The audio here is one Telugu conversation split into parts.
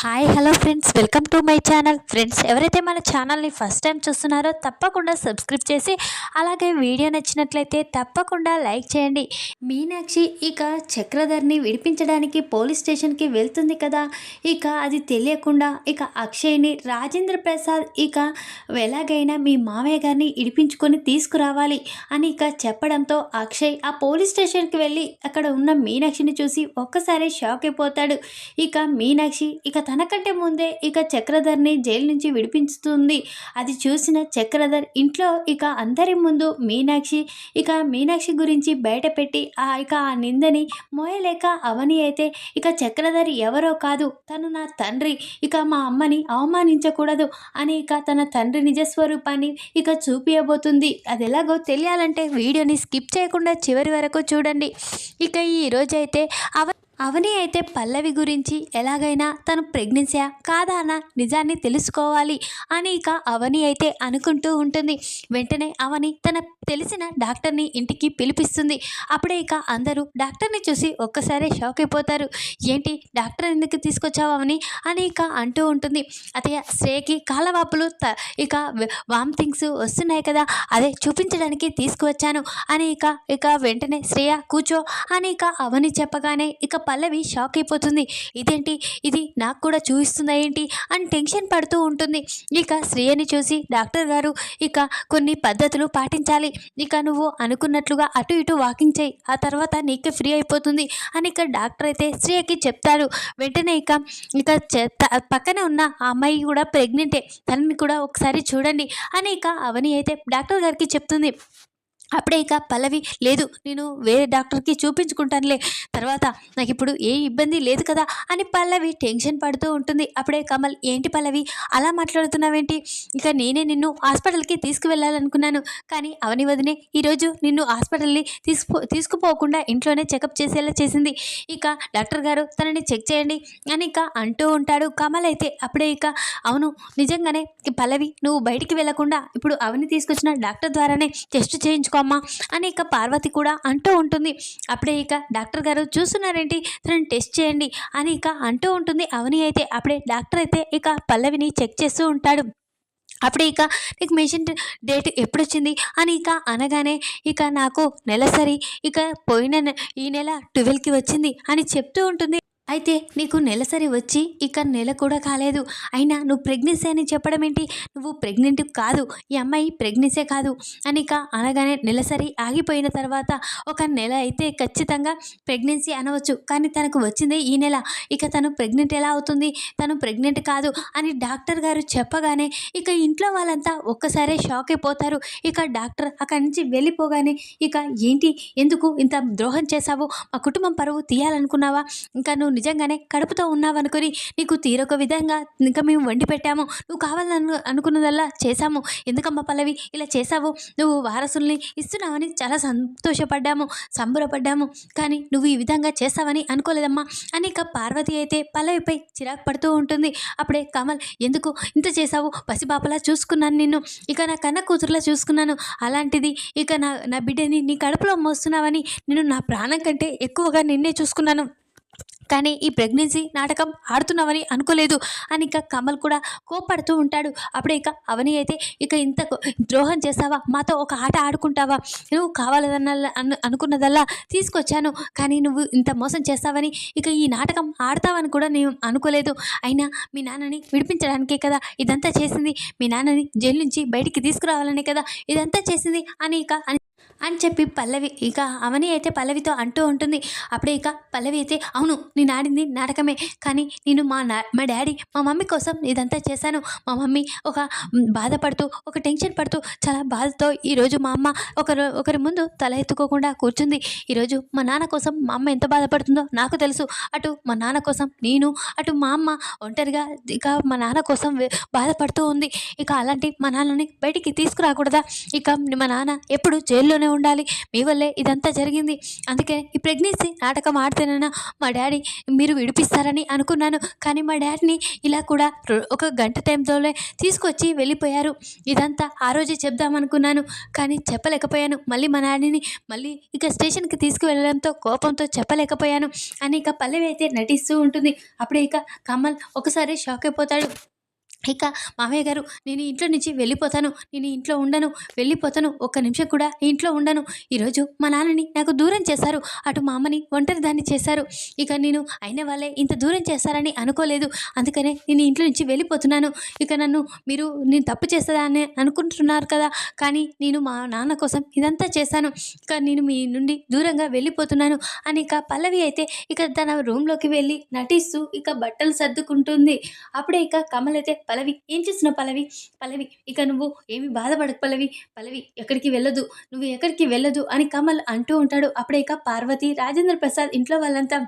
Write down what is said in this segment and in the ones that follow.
Hi hello friends welcome to my channel friends ఎవరైతే మన ఛానల్ని ఫస్ట్ టైం చూస్తున్నారో తప్పకుండా సబ్స్క్రైబ్ చేసి అలాగే వీడియో నచ్చినట్లయితే తప్పకుండా లైక్ చేయండి. మీనాక్షి ఇక చక్రధర్ని విడిపించడానికి పోలీస్ స్టేషన్కి వెళ్తుంది కదా? ఇక అది తెలియకుండా ఇక అక్షయ్ని రాజేంద్ర ప్రసాద్ ఇక ఎలాగైనా మీ మామయ్య గారిని ఇడిపించుకొని తీసుకురావాలి అని ఇక చెప్పడంతో అక్షయ్ ఆ పోలీస్ స్టేషన్కి వెళ్ళి అక్కడ ఉన్న మీనాక్షిని చూసి ఒక్కసారి షాక్ అయిపోతాడు. ఇక మీనాక్షి ఇక తనకంటే ముందే ఇక చక్రధర్ని జైలు నుంచి విడిపించుతుంది. అది చూసిన చక్రధర్ ఇంట్లో ఇక అందరి ముందు మీనాక్షి ఇక మీనాక్షి గురించి బయటపెట్టి ఆ ఇక ఆ నిందని మోయలేక అవని అయితే ఇక చక్రధర్ ఎవరో కాదు తను నా తండ్రి ఇక మా అమ్మని అవమానించకూడదు అని ఇక తన తండ్రి నిజస్వరూపాన్ని ఇక చూపించబోతుంది అది ఎలాగో తెలియాలంటే వీడియోని స్కిప్ చేయకుండా చివరి వరకు చూడండి. ఇక ఈరోజైతే అవ అవని అయితే పల్లవి గురించి ఎలాగైనా తను ప్రెగ్నెన్సీయా కాదా అన్న నిజాన్ని తెలుసుకోవాలి అని ఇక అవని అయితే అనుకుంటూ ఉంటుంది. వెంటనే అవని తన తెలిసిన డాక్టర్ని ఇంటికి పిలిపిస్తుంది. అప్పుడే ఇక అందరూ డాక్టర్ని చూసి ఒక్కసారే షాక్ అయిపోతారు. ఏంటి డాక్టర్ ఎందుకు తీసుకొచ్చావు అవని అని ఇక అంటూ ఉంటుంది. అతయ్య శ్రేయకి కాలవాపులు త ఇక వామిటింగ్స్ వస్తున్నాయి కదా అదే చూపించడానికి తీసుకువచ్చాను అని ఇక ఇక వెంటనే శ్రేయ కూర్చో అని ఇక అవని చెప్పగానే ఇక పల్లవి షాక్ అయిపోతుంది. ఇదేంటి? ఇది నాకు కూడా చూపిస్తుందా ఏంటి? అని టెన్షన్ పడుతూ ఉంటుంది. ఇక శ్రేయని చూసి డాక్టర్ గారు ఇక కొన్ని పద్ధతులు పాటించాలి. ఇక నువ్వు అనుకున్నట్లుగా అటు ఇటు వాకింగ్ చేయి. ఆ తర్వాత నీకే ఫ్రీ అయిపోతుంది అని ఇక డాక్టర్ అయితే శ్రేయకి చెప్తారు వెంటనే ఇక ఇక పక్కనే ఉన్న ఆ అమ్మాయి కూడా ప్రెగ్నెంటే. తనని కూడా ఒకసారి చూడండి అని ఇక అవని అయితే డాక్టర్ గారికి చెప్తుంది. అప్పుడే ఇక పల్లవి లేదు నేను వేరే డాక్టర్కి చూపించుకుంటానులే. తర్వాత నాకు ఇప్పుడు ఏ ఇబ్బంది లేదు కదా అని పల్లవి టెన్షన్ పడుతూ ఉంటుంది. అప్పుడే కమల్ ఏంటి పల్లవి అలా మాట్లాడుతున్నావేంటి? ఇక నేనే నిన్ను హాస్పిటల్కి తీసుకువెళ్ళాలనుకున్నాను. కానీ అవని వదినే ఈరోజు నిన్ను హాస్పిటల్ని తీసుకు తీసుకుపోకుండా ఇంట్లోనే చెకప్ చేసేలా చేసింది. ఇక డాక్టర్ గారు తనని చెక్ చేయండి అని ఇక అంటూ ఉంటాడు కమల్ అయితే. అప్పుడే ఇక అవును నిజంగానే పల్లవి నువ్వు బయటికి వెళ్ళకుండా ఇప్పుడు అవని తీసుకొచ్చిన డాక్టర్ ద్వారానే టెస్ట్ చేయించుకో చేయించుకోమ్మా అని ఇక పార్వతి కూడా అంటూ ఉంటుంది. అప్పుడే ఇక డాక్టర్ గారు చూస్తున్నారేంటి? తనని టెస్ట్ చేయండి అని ఇక అంటూ ఉంటుంది. అవని అయితే అప్పుడే డాక్టర్ అయితే ఇక పల్లవిని చెక్ చేస్తూ ఉంటాడు. అప్పుడే ఇక నీకు మెషిన్ డేట్ ఎప్పుడు వచ్చింది అని ఇక అనగానే ఇక నాకు నెలసరి ఇక పోయిన నె- ఈ నెల ట్వెల్వ్కి వచ్చింది అని చెప్తూ ఉంటుంది. అయితే నీకు నెలసరి వచ్చి ఇక నెల కూడా కాలేదు. అయినా నువ్వు ప్రెగ్నెన్సీ అని చెప్పడం ఏంటి? నువ్వు ప్రెగ్నెంట్ కాదు. ఈ అమ్మాయి ప్రెగ్నెన్సీ కాదు. అని ఇక అనగానే నెలసరి ఆగిపోయిన తర్వాత ఒక నెల అయితే ఖచ్చితంగా ప్రెగ్నెన్సీ అనవచ్చు. కానీ తనకు వచ్చింది ఈ నెల. ఇక తను ప్రెగ్నెంట్ ఎలా అవుతుంది? తను ప్రెగ్నెంట్ కాదు అని డాక్టర్ గారు చెప్పగానే ఇక ఇంట్లో వాళ్ళంతా ఒక్కసారే షాక్ అయిపోతారు. ఇక డాక్టర్ అక్కడి నుంచి వెళ్ళిపోగానే ఇక ఏంటి? ఎందుకు ఇంత ద్రోహం చేశావు? మా కుటుంబం పరువు తీయాలనుకున్నావా? ఇంకా నువ్వు నిజంగానే కడుపుతో ఉన్నావనుకుని నీకు తీరొక విధంగా ఇంకా మేము వండి పెట్టాము. నువ్వు కావాలను అనుకున్నదల్లా చేశాము. ఎందుకమ్మా పల్లవి? ఇలా చేశావు. నువ్వు వారసుల్ని ఇస్తున్నావని చాలా సంతోషపడ్డాము సంబరపడ్డాము. కానీ నువ్వు ఈ విధంగా చేస్తావని అనుకోలేదమ్మా. అని ఇక పార్వతి అయితే పల్లవిపై చిరాకు పడుతూ ఉంటుంది. అప్పుడే కమల్ ఎందుకు ఇంత చేశావు? పసిపాపలా చూసుకున్నాను నిన్ను. ఇక నా కన్న కూతురులా చూసుకున్నాను. అలాంటిది ఇక నా నా బిడ్డని నీ కడుపులో మోస్తున్నావని నేను నా ప్రాణం కంటే ఎక్కువగా నిన్నే చూసుకున్నాను. కానీ ఈ ప్రెగ్నెన్సీ నాటకం ఆడుతున్నావని అనుకోలేదు. అని ఇక కమల్ కూడా కోపడుతూ ఉంటాడు. అప్పుడే ఇక అవని అయితే ఇక ఇంత ద్రోహం చేస్తావా? మాతో ఒక ఆట ఆడుకుంటావా? నువ్వు కావాలదన్న అను అనుకున్నదల్లా తీసుకొచ్చాను. కానీ నువ్వు ఇంత మోసం చేస్తావని ఇక ఈ నాటకం ఆడతావని కూడా నేను అనుకోలేదు. అయినా మీ నాన్నని విడిపించడానికే కదా ఇదంతా చేసింది. మీ నాన్నని జైలు నుంచి బయటికి తీసుకురావాలనే కదా ఇదంతా చేసింది అని ఇక అని చెప్పి పల్లవి ఇక అవని అయితే పల్లవితో అంటూ ఉంటుంది. అప్పుడే ఇక పల్లవి అయితే అవును నేను ఆడింది నాటకమే కానీ నేను మా నా మా డాడీ మా మమ్మీ కోసం ఇదంతా చేశాను. మా మమ్మీ ఒక బాధపడుతూ ఒక టెన్షన్ పడుతూ చాలా బాధతో ఈరోజు మా అమ్మ ఒకరు ఒకరి ముందు తల ఎత్తుకోకుండా కూర్చుంది. ఈరోజు మా నాన్న కోసం మా అమ్మ ఎంత బాధపడుతుందో నాకు తెలుసు. అటు మా నాన్న కోసం నేను అటు మా అమ్మ ఒంటరిగా ఇక మా నాన్న కోసం బాధపడుతూ ఉంది. ఇక అలాంటి మా నాన్నని బయటికి తీసుకురాకూడదా? ఇక మా నాన్న ఎప్పుడు జైల్లోనే జైల్లోనే ఉండాలి. మీ వల్లే ఇదంతా జరిగింది. అందుకే ఈ ప్రెగ్నెన్సీ నాటకం ఆడితేనైనా మా డాడీ మీరు విడిపిస్తారని అనుకున్నాను. కానీ మా డాడీని ఇలా కూడా ఒక గంట టైంతోనే తీసుకొచ్చి వెళ్ళిపోయారు. ఇదంతా ఆ రోజే చెప్దామనుకున్నాను. కానీ చెప్పలేకపోయాను. మళ్ళీ మా డాడీని మళ్ళీ ఇక స్టేషన్కి తీసుకువెళ్ళడంతో కోపంతో చెప్పలేకపోయాను. అని ఇక పల్లవి అయితే నటిస్తూ ఉంటుంది. అప్పుడే ఇక కమల్ ఒకసారి షాక్ అయిపోతాడు. ఇక మామయ్య గారు నేను ఇంట్లో నుంచి వెళ్ళిపోతాను నేను ఇంట్లో ఉండను వెళ్ళిపోతాను ఒక్క నిమిషం కూడా ఇంట్లో ఉండను. ఈరోజు మా నాన్నని నాకు దూరం చేశారు అటు మా అమ్మని ఒంటరి దాన్ని చేశారు. ఇక నేను అయిన వాళ్ళే ఇంత దూరం చేస్తారని అనుకోలేదు అందుకనే నేను ఇంట్లో నుంచి వెళ్ళిపోతున్నాను. ఇక నన్ను మీరు నేను తప్పు చేస్తుందని అనుకుంటున్నారు కదా కానీ నేను మా నాన్న కోసం ఇదంతా చేశాను. ఇక నేను మీ నుండి దూరంగా వెళ్ళిపోతున్నాను అని ఇక పల్లవి అయితే ఇక తన రూమ్లోకి వెళ్ళి నటిస్తూ ఇక బట్టలు సర్దుకుంటుంది. అప్పుడే ఇక కమల్ అయితే పలవి ఏం చేస్తున్నావు పల్లవి? పల్లవి ఇక నువ్వు ఏమి బాధపడకు పల్లవి. పలవి ఎక్కడికి వెళ్ళదు. నువ్వు ఎక్కడికి వెళ్ళదు అని కమల్ అంటూ ఉంటాడు. అప్పుడే ఇక పార్వతి రాజేంద్ర ప్రసాద్ ఇంట్లో వాళ్ళంతా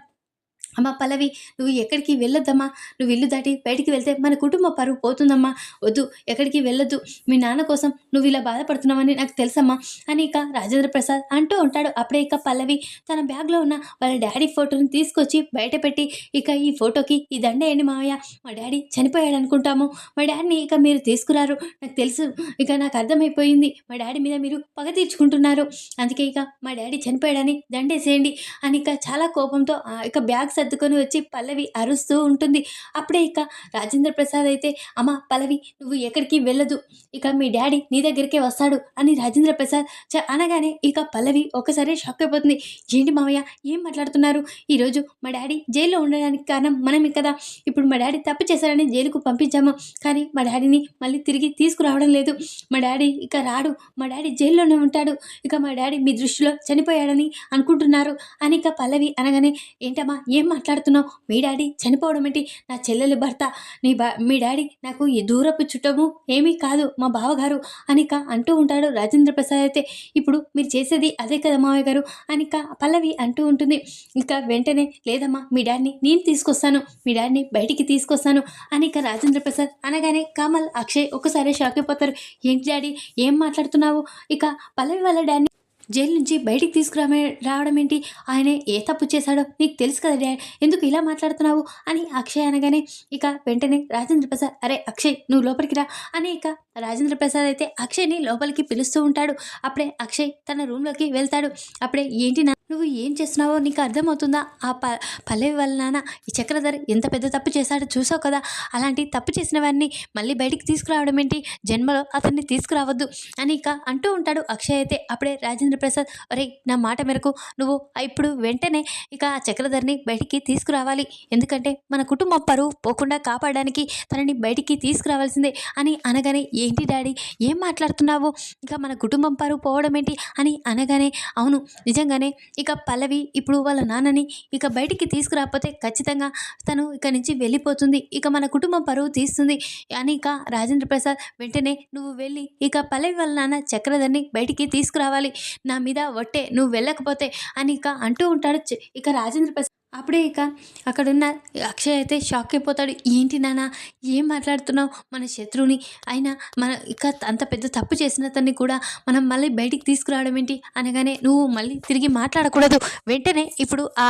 అమ్మ పల్లవి నువ్వు ఎక్కడికి వెళ్ళొద్దమ్మా. నువ్వు ఇల్లు దాటి బయటికి వెళ్తే మన కుటుంబ పరువు పోతుందమ్మా. వద్దు ఎక్కడికి వెళ్ళొద్దు. మీ నాన్న కోసం నువ్వు ఇలా బాధపడుతున్నావని నాకు తెలుసమ్మా. అని ఇక రాజేంద్ర ప్రసాద్ అంటూ ఉంటాడు. అప్పుడే ఇక పల్లవి తన బ్యాగ్లో ఉన్న వాళ్ళ డాడీ ఫోటోని తీసుకొచ్చి బయట పెట్టి ఇక ఈ ఫోటోకి ఈ దండ ఏంటి మావయ్య? మా డాడీ చనిపోయాడు అనుకుంటాము. మా డాడీని ఇక మీరు తీసుకురారు. నాకు తెలుసు. ఇక నాకు అర్థమైపోయింది. మా డాడీ మీద మీరు పగ తీర్చుకుంటున్నారు. అందుకే ఇక మా డాడీ చనిపోయాడని దండేసేయండి. అని ఇక చాలా కోపంతో ఆ ఇక బ్యాగ్స్ సర్దుకొని వచ్చి పల్లవి అరుస్తూ ఉంటుంది. అప్పుడే ఇక రాజేంద్ర ప్రసాద్ అయితే అమ్మ పల్లవి నువ్వు ఎక్కడికి వెళ్ళదు. ఇక మీ డాడీ నీ దగ్గరికే వస్తాడు అని రాజేంద్ర ప్రసాద్ చ అనగానే ఇక పల్లవి ఒకసారి షాక్ అయిపోతుంది. ఏంటి మావయ్య ఏం మాట్లాడుతున్నారు? ఈరోజు మా డాడీ జైల్లో ఉండడానికి కారణం మనమే కదా. ఇప్పుడు మా డాడీ తప్పు చేశారని జైలుకు పంపించాము. కానీ మా డాడీని మళ్ళీ తిరిగి తీసుకురావడం లేదు. మా డాడీ ఇక రాడు. మా డాడీ జైల్లోనే ఉంటాడు. ఇక మా డాడీ మీ దృష్టిలో చనిపోయాడని అనుకుంటున్నారు అని ఇక పల్లవి అనగానే ఏంటమ్మా ఏం మాట్లాడుతున్నావు? మీ డాడీ చనిపోవడం ఏంటి? నా చెల్లెలి భర్త నీ బా మీ డాడీ నాకు ఈ దూరపు చుట్టము ఏమీ కాదు మా బావగారు. అనిక అంటూ ఉంటాడు రాజేంద్ర ప్రసాద్ అయితే. ఇప్పుడు మీరు చేసేది అదే కదా మావయ్య గారు? అనిక పల్లవి అంటూ ఉంటుంది. ఇక వెంటనే లేదమ్మా మీ డాడీని నేను తీసుకొస్తాను. మీ డాడీని బయటికి తీసుకొస్తాను. అనిక రాజేంద్ర ప్రసాద్ అనగానే కమల్ అక్షయ్ ఒకసారి షాక్ అయిపోతారు. ఏంటి డాడీ? ఏం మాట్లాడుతున్నావు? ఇక పల్లవి వాళ్ళ డాడీని జైలు నుంచి బయటికి తీసుకురామే రావడం ఏంటి? ఆయన ఏ తప్పు చేశాడో నీకు తెలుసు కదా డాడ్. ఎందుకు ఇలా మాట్లాడుతున్నావు? అని అక్షయ్ అనగానే ఇక వెంటనే రాజేంద్ర ప్రసాద్ అరే అక్షయ్ నువ్వు లోపలికి రా అని ఇక రాజేంద్ర ప్రసాద్ అయితే అక్షయ్ని లోపలికి పిలుస్తూ ఉంటాడు. అప్పుడే అక్షయ్ తన రూమ్లోకి వెళ్తాడు. అప్పుడే ఏంటి నా నువ్వు ఏం చేస్తున్నావో నీకు అర్థమవుతుందా? ఆ ప పల్లవి వల్ల నాన్న ఈ చక్రధర్ ఎంత పెద్ద తప్పు చేశాడో చూసావు కదా? అలాంటి తప్పు చేసిన వాడిని మళ్ళీ బయటికి తీసుకురావడం ఏంటి? జన్మలో అతన్ని తీసుకురావద్దు. అని ఇక అంటూ ఉంటాడు అక్షయ్ అయితే. అప్పుడే రాజేంద్ర ప్రసాద్ ఒరే నా మాట మేరకు నువ్వు ఇప్పుడు వెంటనే ఇక ఆ చక్రధర్ని బయటికి తీసుకురావాలి. ఎందుకంటే మన కుటుంబం పరువు పోకుండా కాపాడడానికి తనని బయటికి తీసుకురావాల్సిందే. అని అనగానే ఏంటి డాడీ ఏం మాట్లాడుతున్నావు? ఇక మన కుటుంబం పరువు పోవడం ఏంటి? అని అనగానే అవును నిజంగానే ఇక పల్లవి ఇప్పుడు వాళ్ళ నాన్నని ఇక బయటికి తీసుకురాకపోతే ఖచ్చితంగా తను ఇక నుంచి వెళ్ళిపోతుంది. ఇక మన కుటుంబం పరువు తీస్తుంది. అని ఇక రాజేంద్ర ప్రసాద్ వెంటనే నువ్వు వెళ్ళి ఇక పల్లవి వాళ్ళ నాన్న చక్రధర్ని బయటికి తీసుకురావాలి. నా మీద ఒట్టే నువ్వు వెళ్ళకపోతే అని ఇక అంటూ ఉంటాడు. ఇక రాజేంద్ర ప్రసాద్ అప్పుడే ఇక అక్కడున్న అక్షయ్ అయితే షాక్ అయిపోతాడు. ఏంటి నాన్న ఏం మాట్లాడుతున్నావు? మన శత్రువుని. అయినా మన ఇక అంత పెద్ద తప్పు చేసిన తన్ని కూడా మనం మళ్ళీ బయటికి తీసుకురావడం ఏంటి? అనగానే నువ్వు మళ్ళీ తిరిగి మాట్లాడకూడదు. వెంటనే ఇప్పుడు ఆ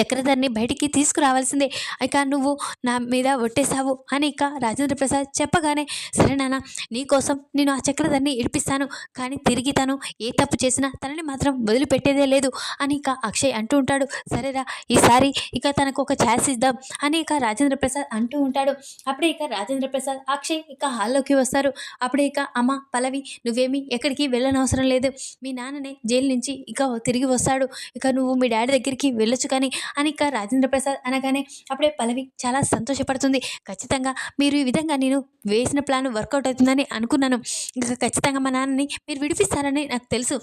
చక్రధర్ని బయటికి తీసుకురావాల్సిందే. ఇక నువ్వు నా మీద ఒట్టేశావు అని ఇక రాజేంద్ర ప్రసాద్ చెప్పగానే సరే నాన్న నీకోసం నేను ఆ చక్రధర్ని ఇడిపిస్తాను. కానీ తిరిగి తను ఏ తప్పు చేసినా తనని మాత్రం వదిలిపెట్టేదే లేదు అని ఇక అక్షయ్ అంటూ ఉంటాడు. సరేరా ఈసారి ఇక తనకు ఒక ఛాన్స్ ఇద్దాం అని ఇక రాజేంద్ర ప్రసాద్ అంటూ ఉంటాడు. అప్పుడే ఇక రాజేంద్ర ప్రసాద్ అక్షయ్ ఇక హాల్లోకి వస్తారు. అప్పుడే ఇక అమ్మ పలవి నువ్వేమి ఎక్కడికి వెళ్ళనవసరం లేదు. మీ నాన్ననే జైలు నుంచి ఇక తిరిగి వస్తాడు. ఇక నువ్వు మీ డాడీ దగ్గరికి వెళ్ళొచ్చు కానీ అని ఇక రాజేంద్ర ప్రసాద్ అనగానే అప్పుడే పల్లవి చాలా సంతోషపడుతుంది. ఖచ్చితంగా మీరు ఈ విధంగా నేను వేసిన ప్లాన్ వర్కౌట్ అవుతుందని అనుకున్నాను. ఇంకా ఖచ్చితంగా మా నాన్నని మీరు విడిపిస్తారని నాకు తెలుసు.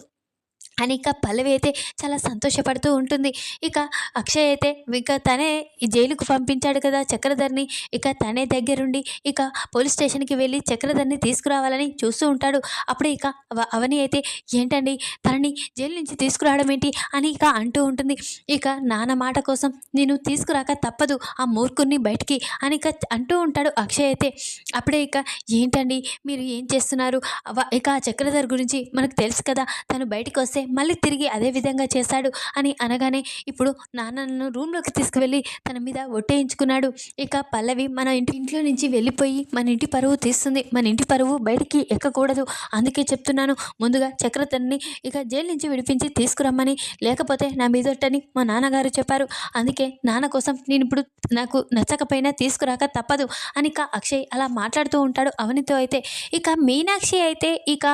అని ఇక పల్లవి అయితే చాలా సంతోషపడుతూ ఉంటుంది. ఇక అక్షయ్ అయితే ఇక తనే జైలుకు పంపించాడు కదా చక్రధర్ని. ఇక తనే దగ్గరుండి ఇక పోలీస్ స్టేషన్కి వెళ్ళి చక్రధర్ని తీసుకురావాలని చూస్తూ ఉంటాడు. అప్పుడే ఇక అవ- అవని అయితే ఏంటండి? తనని జైలు నుంచి తీసుకురావడం ఏంటి? అని ఇక అంటూ ఉంటుంది. ఇక నాన్న మాట కోసం నేను తీసుకురాక తప్పదు ఆ మూర్ఖుని బయటికి అని ఇక అంటూ ఉంటాడు అక్షయ్ అయితే. అప్పుడే ఇక ఏంటండి? మీరు ఏం చేస్తున్నారు? ఇక ఆ చక్రధర్ గురించి మనకు తెలుసు కదా. తను బయటకు వస్తే మళ్ళీ తిరిగి అదే విధంగా చేశాడు అని అనగానే ఇప్పుడు నాన్నను రూమ్లోకి తీసుకువెళ్ళి తన మీద ఒట్టేయించుకున్నాడు. ఇక పల్లవి మన ఇంటి ఇంట్లో నుంచి వెళ్ళిపోయి మన ఇంటి పరువు తీస్తుంది. మన ఇంటి పరువు బయటికి ఎక్కకూడదు. అందుకే చెప్తున్నాను. ముందుగా చక్రతన్ని ఇక జైలు నుంచి విడిపించి తీసుకురమ్మని. లేకపోతే నా మీదొట్టని మా నాన్నగారు చెప్పారు. అందుకే నాన్న కోసం నేను ఇప్పుడు నాకు నచ్చకపోయినా తీసుకురాక తప్పదు అని ఇక అక్షయ్ అలా మాట్లాడుతూ ఉంటాడు అవనితో అయితే. ఇక మీనాక్షి అయితే ఇక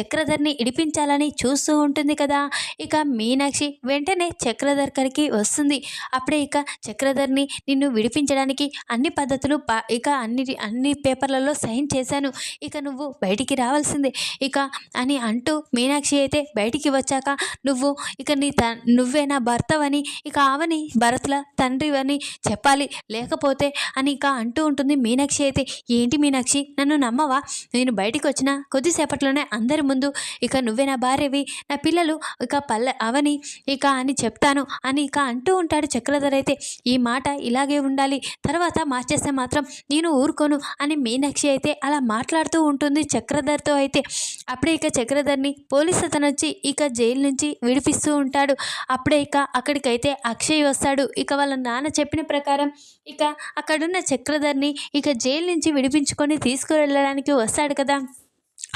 చక్రధర్ని ఇడిపించాలని చూస్తూ ఉంటుంది కదా. ఇక మీనాక్షి వెంటనే చక్రధర్ కరికి వస్తుంది. అప్పుడే ఇక చక్రధర్ని నిన్ను విడిపించడానికి అన్ని పద్ధతులు ఇక అన్ని అన్ని పేపర్లలో సైన్ చేశాను. ఇక నువ్వు బయటికి రావాల్సిందే. ఇక అని అంటూ మీనాక్షి అయితే బయటికి వచ్చాక నువ్వు ఇక నీ త నువ్వే నా భర్తవని ఇక ఆవని భరత్ల తండ్రివని చెప్పాలి. లేకపోతే అని ఇక అంటూ ఉంటుంది మీనాక్షి అయితే. ఏంటి మీనాక్షి? నన్ను నమ్మవా? నేను బయటికి వచ్చిన కొద్దిసేపట్లోనే అందరి ముందు ఇక నువ్వే నా భార్యవి నా పిల్లలు ఇక పల్లె అవని ఇక అని చెప్తాను అని ఇక అంటూ ఉంటాడు చక్రధర్ అయితే. ఈ మాట ఇలాగే ఉండాలి. తర్వాత మార్చేస్తే మాత్రం నేను ఊరుకోను అని మీనాక్షి అయితే అలా మాట్లాడుతూ ఉంటుంది చక్రధర్తో అయితే. అప్పుడే ఇక చక్రధర్ని పోలీస్ అతను వచ్చి ఇక జైలు నుంచి విడిపిస్తూ ఉంటాడు. అప్పుడే ఇక అక్కడికైతే అక్షయ్ వస్తాడు. ఇక వాళ్ళ నాన్న చెప్పిన ప్రకారం ఇక అక్కడున్న చక్రధర్ని ఇక జైలు నుంచి విడిపించుకొని తీసుకువెళ్ళడానికి వస్తాడు కదా.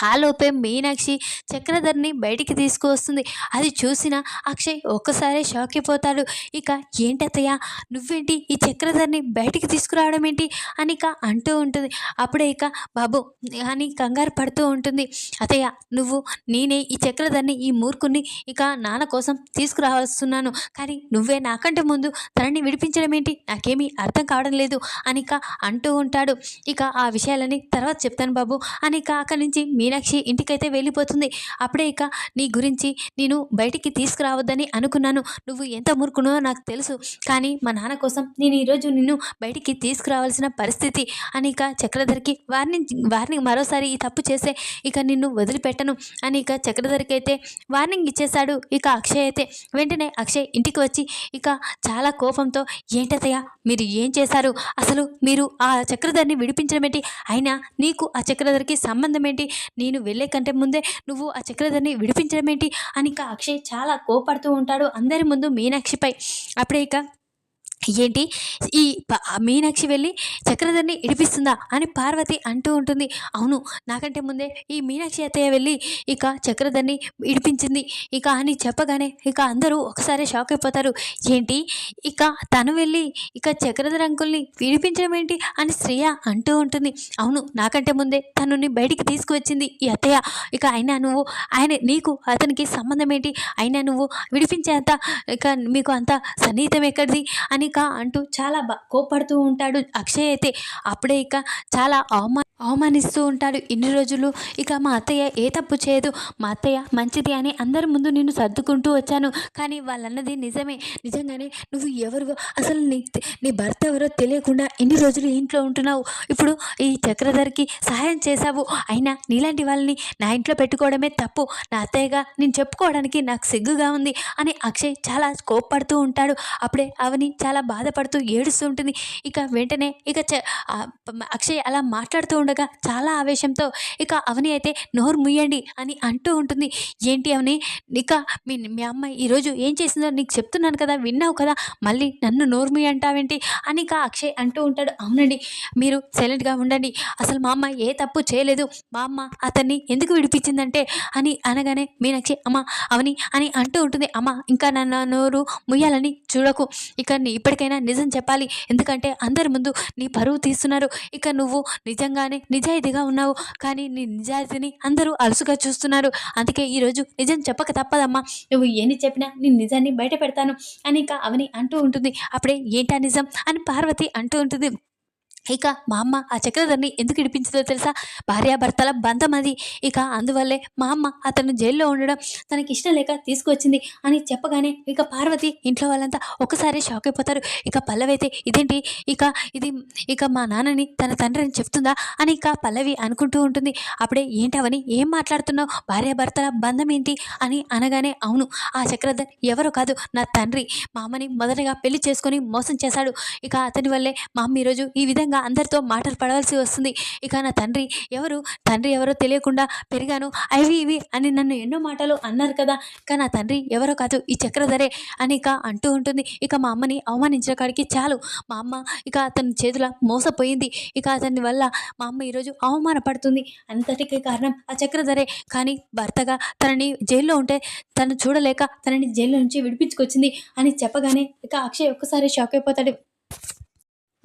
ఆలోపే మీనాక్షి చక్రధర్ని బయటికి తీసుకువస్తుంది. అది చూసిన అక్షయ్ ఒక్కసారి షాక్ అయిపోతాడు ఇక ఏంటత్తయ్య నువ్వేంటి ఈ చక్రధర్ని బయటికి తీసుకురావడం ఏంటి? అని ఇక అంటూ ఉంటుంది. అప్పుడే ఇక బాబు అని కంగారు పడుతూ ఉంటుంది. అత్తయ్య నువ్వు నేనే ఈ చక్రధర్ని ఈ మూర్ఖుని ఇక నాన్న కోసం తీసుకురావస్తున్నాను కానీ నువ్వే నాకంటే ముందు తనని విడిపించడం ఏంటి? నాకేమీ అర్థం కావడం లేదు. అని ఇక అంటూ ఉంటాడు. ఇక ఆ విషయాలని తర్వాత చెప్తాను బాబు. అని ఇక అక్కడి నుంచి మీ మీనాక్షి ఇంటికైతే వెళ్ళిపోతుంది. అప్పుడే ఇక నీ గురించి నేను బయటికి తీసుకురావద్దని అనుకున్నాను. నువ్వు ఎంత మురుకునో నాకు తెలుసు. కానీ మా నాన్న కోసం నేను ఈరోజు నిన్ను బయటికి తీసుకురావాల్సిన పరిస్థితి అని ఇక చక్రధర్కి వారిని వారిని మరోసారి ఈ తప్పు చేస్తే ఇక నిన్ను వదిలిపెట్టను అని ఇక చక్రధర్కి అయితే వార్నింగ్ ఇచ్చేశాడు ఇక అక్షయ్ అయితే. వెంటనే అక్షయ్ ఇంటికి వచ్చి ఇక చాలా కోపంతో ఏంటతయ్యా మీరు ఏం చేశారు? అసలు మీరు ఆ చక్రధర్ని విడిపించడం ఏంటి? అయినా నీకు ఆ చక్రధర్కి సంబంధం ఏంటి? నేను వెళ్ళే కంటే ముందే నువ్వు ఆ చక్రధర్ని విడిపించడం ఏంటి అని ఇంకా అక్షయ్ చాలా కోపడుతూ ఉంటాడు. అందరి ముందు మీనాక్షిపై. అప్పుడే ఇక ఏంటి? ఈ మీనాక్షి వెళ్ళి చక్రధర్ని ఇడిపిస్తుందా అని పార్వతి అంటూ ఉంటుంది. అవును నాకంటే ముందే ఈ మీనాక్షి అత్తయ్య వెళ్ళి ఇక చక్రధర్ని ఇడిపించింది. ఇక అని చెప్పగానే ఇక అందరూ ఒకసారి షాక్ అయిపోతారు. ఏంటి? ఇక తను వెళ్ళి ఇక చక్రధర్ అంకుల్ని విడిపించడం ఏంటి అని శ్రేయ అంటూ ఉంటుంది. అవును నాకంటే ముందే తనని బయటికి తీసుకువచ్చింది ఈ అత్తయ్య. ఇక అయినా నువ్వు ఆయన నీకు అతనికి సంబంధం ఏంటి? అయినా నువ్వు విడిపించే అంత ఇక మీకు అంత సన్నిహితం ఎక్కడిది? అని అంటూ చాలా బా కోపడుతూ ఉంటాడు. అక్షయ్ అయితే అప్పుడే ఇక చాలా అవమాన అవమానిస్తూ ఉంటాడు. ఇన్ని రోజులు ఇక మా అత్తయ్య ఏ తప్పు చేయదు. మా అత్తయ్య మంచిది అని అందరి ముందు నేను సర్దుకుంటూ వచ్చాను. కానీ వాళ్ళన్నది నిజమే. నిజంగానే నువ్వు ఎవరు అసలు నీ నీ భర్త ఎవరో తెలియకుండా ఇన్ని రోజులు ఇంట్లో ఉంటున్నావు. ఇప్పుడు ఈ చక్రధర్కి సహాయం చేశావు. అయినా నీలాంటి వాళ్ళని నా ఇంట్లో పెట్టుకోవడమే తప్పు. నా అత్తయ్యగా నేను చెప్పుకోవడానికి నాకు సిగ్గుగా ఉంది అని అక్షయ్ చాలా కోప్పడుతూ ఉంటాడు. అప్పుడే అవని చాలా బాధపడుతూ ఏడుస్తూ ఉంటుంది. ఇక వెంటనే ఇక అక్షయ్ అలా మాట్లాడుతూ ఉండగా చాలా ఆవేశంతో ఇక అవని అయితే నోరు ముయ్యండి అని అంటూ ఉంటుంది. ఏంటి అవని? ఇక మీ మీ అమ్మాయి ఈరోజు ఏం చేసిందో నీకు చెప్తున్నాను కదా విన్నావు కదా మళ్ళీ నన్ను నోరు ముయ్యి అంటావేంటి అని ఇక అక్షయ్ అంటూ ఉంటాడు. అవునండి మీరు సైలెంట్గా ఉండండి. అసలు మా అమ్మ ఏ తప్పు చేయలేదు. మా అమ్మ అతన్ని ఎందుకు విడిపించిందంటే? అని అనగానే మీనాక్షి అమ్మ అవని అని అంటూ ఉంటుంది. అమ్మ ఇంకా నన్ను నోరు ముయ్యాలని చూడకు. ఇక నీ ఇప్పటికైనా నిజం చెప్పాలి. ఎందుకంటే అందరి ముందు నీ పరువు తీస్తున్నారు. ఇక నువ్వు నిజంగానే నిజాయితీగా ఉన్నావు. కానీ నీ నిజాయితీని అందరూ అలసుగా చూస్తున్నారు. అందుకే ఈరోజు నిజం చెప్పక తప్పదమ్మా. నువ్వు ఎన్ని చెప్పినా నీ నిజాన్ని బయట పెడతాను అని ఇంకా అవని అంటూ ఉంటుంది. అప్పుడే ఏంటా నిజం అని పార్వతి అంటూ ఉంటుంది. ఇక మా అమ్మ ఆ చక్రధర్ని ఎందుకు ఇడిపించిందో తెలుసా? భార్యాభర్తల బంధం అది. ఇక అందువల్లే మా అమ్మ అతను జైల్లో ఉండడం తనకి ఇష్టం లేక తీసుకొచ్చింది అని చెప్పగానే ఇక పార్వతి ఇంట్లో వాళ్ళంతా ఒకసారి షాక్ అయిపోతారు. ఇక పల్లవి అయితే ఇదేంటి? ఇక ఇది ఇక మా నాన్నని తన తండ్రిని చెప్తుందా అని ఇక పల్లవి అనుకుంటూ ఉంటుంది. అప్పుడే ఏంటవని? ఏం మాట్లాడుతున్నావు? భార్యాభర్తల బంధం ఏంటి? అని అనగానే అవును ఆ చక్రధర్ ఎవరు కాదు నా తండ్రి. మా అమ్మని మొదటగా పెళ్ళి చేసుకొని మోసం చేశాడు. ఇక అతని వల్లే మా అమ్మ ఈరోజు ఈ విధంగా అందరితో మాటలు పడవలసి వస్తుంది. ఇక నా తండ్రి ఎవరు? తండ్రి ఎవరో తెలియకుండా పెరిగాను. అవి ఇవి అని నన్ను ఎన్నో మాటలు అన్నారు కదా. ఇక నా తండ్రి ఎవరో కాదు ఈ చక్రధరే అని ఇక అంటూ ఉంటుంది. ఇక మా అమ్మని అవమానించిన కాడికి చాలు. మా అమ్మ ఇక అతని చేతుల మోసపోయింది. ఇక అతని వల్ల మా అమ్మ ఈరోజు అవమానపడుతుంది. అంతటికి కారణం ఆ చక్రధరే. కానీ భర్తగా తనని జైల్లో ఉంటే తను చూడలేక తనని జైల్లో నుంచి విడిపించుకొచ్చింది అని చెప్పగానే ఇక అక్షయ్ ఒక్కసారి షాక్ అయిపోతాడు.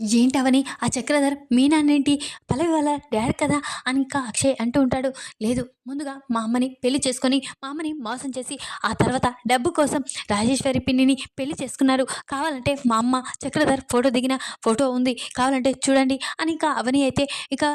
ఏంటవని ఆ చక్రధర్ మీ నాన్నేంటి పల్లవి వాళ్ళ డాడ్ కదా? అని ఇంకా అక్షయ్ అంటూ ఉంటాడు. లేదు ముందుగా మా అమ్మని పెళ్ళి చేసుకొని మా అమ్మని మోసం చేసి ఆ తర్వాత డబ్బు కోసం రాజేశ్వరి పిన్నిని పెళ్ళి చేసుకున్నారు. కావాలంటే మా అమ్మ చక్రధర్ ఫోటో దిగిన ఫోటో ఉంది. కావాలంటే చూడండి అని ఇంకా అవని అయితే ఇక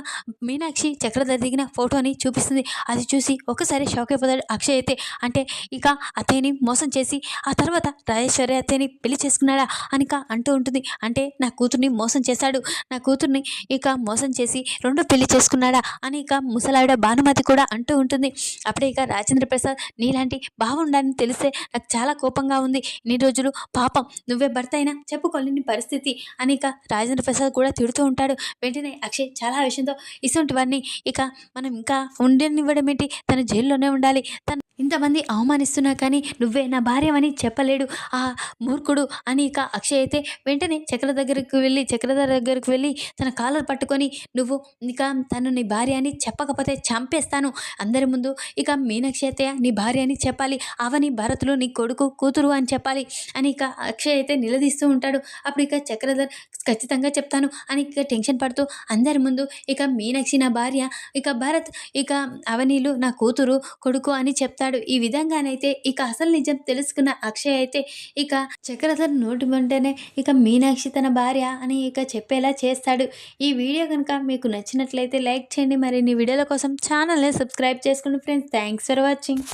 మీనాక్షి చక్రధర్ దిగిన ఫోటోని చూపిస్తుంది. అది చూసి ఒకసారి షాక్ అయిపోతాడు అక్షయ్ అయితే. అంటే ఇక అత్తయ్యని మోసం చేసి ఆ తర్వాత రాజేశ్వరి అత్తయ్యని పెళ్ళి చేసుకున్నాడా? అనిక అంటూ ఉంటుంది. అంటే నా కూతుర్ని మోసం మోసం చేశాడు. నా కూతుర్ని ఇక మోసం చేసి రెండో పెళ్ళి చేసుకున్నాడా అని ఇక ముసలావిడ భానుమతి కూడా అంటూ ఉంటుంది. అప్పుడే ఇక రాజేంద్ర ప్రసాద్ నీలాంటి బాగుండాలని తెలిస్తే నాకు చాలా కోపంగా ఉంది. ఇన్ని రోజులు పాపం నువ్వే భర్త అయినా చెప్పుకోలేని పరిస్థితి అని ఇక రాజేంద్ర ప్రసాద్ కూడా తిడుతూ ఉంటాడు. వెంటనే అక్షయ్ చాలా విషయంతో ఇసువంటివన్నీ ఇక మనం ఇంకా ఉండనివ్వడం ఏంటి తన జైల్లోనే ఉండాలి. తన ఇంతమంది అవమానిస్తున్నా కానీ నువ్వే నా భార్యవని చెప్పలేడు. ఆ మూర్ఖుడు అని ఇక అక్షయ్ అయితే వెంటనే చక్ర దగ్గరకు వెళ్ళి చక్రధర దగ్గరకు వెళ్ళి తన కాలర్ పట్టుకొని నువ్వు ఇక తను నీ భార్య అని చెప్పకపోతే చంపేస్తాను. అందరి ముందు ఇక మీనాక్షి అయితే నీ భార్య అని చెప్పాలి. అవని భరతులు నీ కొడుకు కూతురు అని చెప్పాలి అని ఇక అక్షయ్ అయితే నిలదీస్తూ ఉంటాడు. అప్పుడు ఇక చక్రధర్ ఖచ్చితంగా చెప్తాను అని ఇక టెన్షన్ పడుతూ అందరి ముందు ఇక మీనాక్షి నా భార్య ఇక భరత్ ఇక అవనీలు నా కూతురు కొడుకు అని చెప్తాడు. ఈ విధంగానైతే ఇక అసలు నిజం తెలుసుకున్న అక్షయ్ అయితే ఇక చక్రధర్ నోటి వెంటనే ఇక మీనాక్షి తన భార్య అని ఇక చెప్పేలా చేస్తాడు. ఈ వీడియో కనుక మీకు నచ్చినట్లయితే లైక్ చేయండి. మరి నీ వీడియోల కోసం ఛానల్ని సబ్స్క్రైబ్ చేసుకోండి ఫ్రెండ్స్. Thanks for watching.